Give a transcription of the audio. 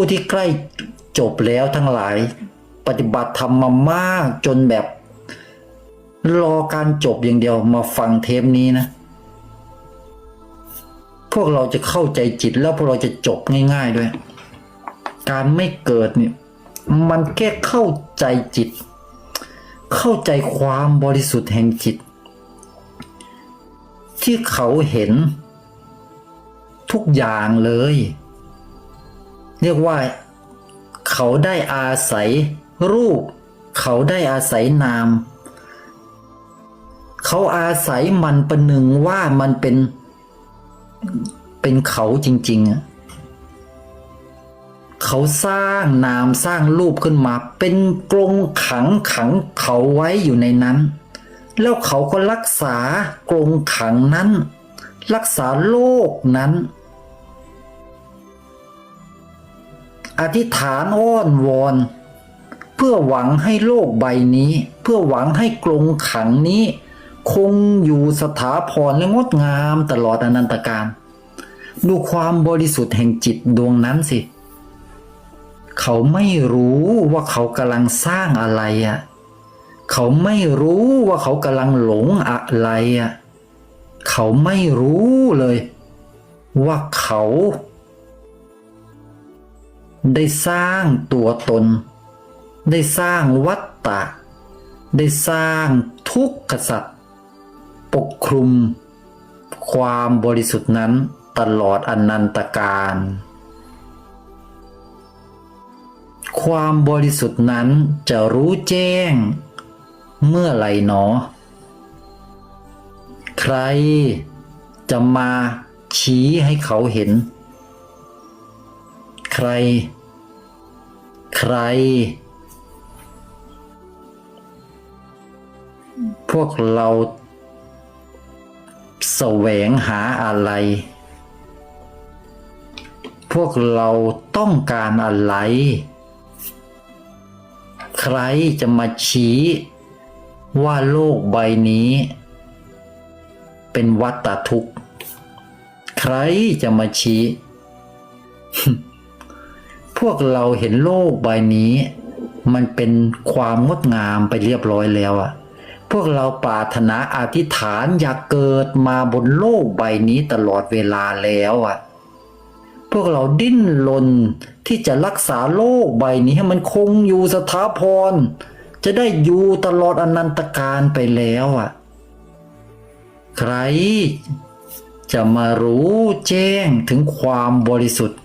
ผู้ที่ใกล้จบแล้วทั้งหลายปฏิบัติธรรมมามากจนแบบ รอการจบอย่างเดียวมาฟังเทปนี้นะ พวกเราจะเข้าใจจิตแล้วพวกเราจะจบง่าย ๆด้วย การไม่เกิดเนี่ยมันแค่เข้าใจจิต เข้าใจความบริสุทธิ์แห่งจิต ที่เขาเห็นทุกอย่างเลย เรียกว่า เขาได้อาศัยรูป เขาได้อาศัยนาม เขาอาศัยมันประหนึ่งว่ามันเป็น เป็นเขาจริงๆอะเขาสร้างนามสร้างรูปขึ้นมา เป็นกรงขังขังเขาไว้อยู่ในนั้น แล้วเขาก็รักษากรงขังนั้น รักษาโลกนั้น อธิษฐานอ้อนวอน เพื่อหวังให้โลกใบนี้ เพื่อหวังให้กรงขังนี้ คงอยู่สถาพรและงดงามตลอดอนันตการ ดูความบริสุทธิ์แห่งจิตดวงนั้นสิ เขาไม่รู้ว่าเขากำลังสร้างอะไรอะเขาไม่รู้ว่าเขากำลังหลงอะไรอะ เขาไม่รู้เลย ว่าเขา ได้สร้างตัวตน ได้สร้างวัตตะ ได้สร้างทุกขสัตว์ปกคลุม ความบริสุทธิ์นั้นตลอดอนันตการ ความบริสุทธิ์นั้นจะรู้แจ้ง เมื่อไหรหนอ ใครจะมาชี้ให้เขาเห็น ใคร ใคร พวกเราแสวงหาอะไร พวกเราต้องการอะไร ใครจะมาชี้ว่าโลกใบนี้ เป็นวัตทุกข์ ใครจะมาชี้ พวกเราเห็นโลกใบนี้ มันเป็นความงดงามไปเรียบร้อยแล้วอะพวกเราปรารถนาอธิษฐานอยากเกิดมาบนโลกใบนี้ตลอดเวลาแล้วอะพวกเราดิ้นรนที่จะรักษาโลกใบนี้ให้มันคงอยู่สถาพร จะได้อยู่ตลอดอนันตการไปแล้วอะใครจะมารู้แจ้งถึงความบริสุทธิ์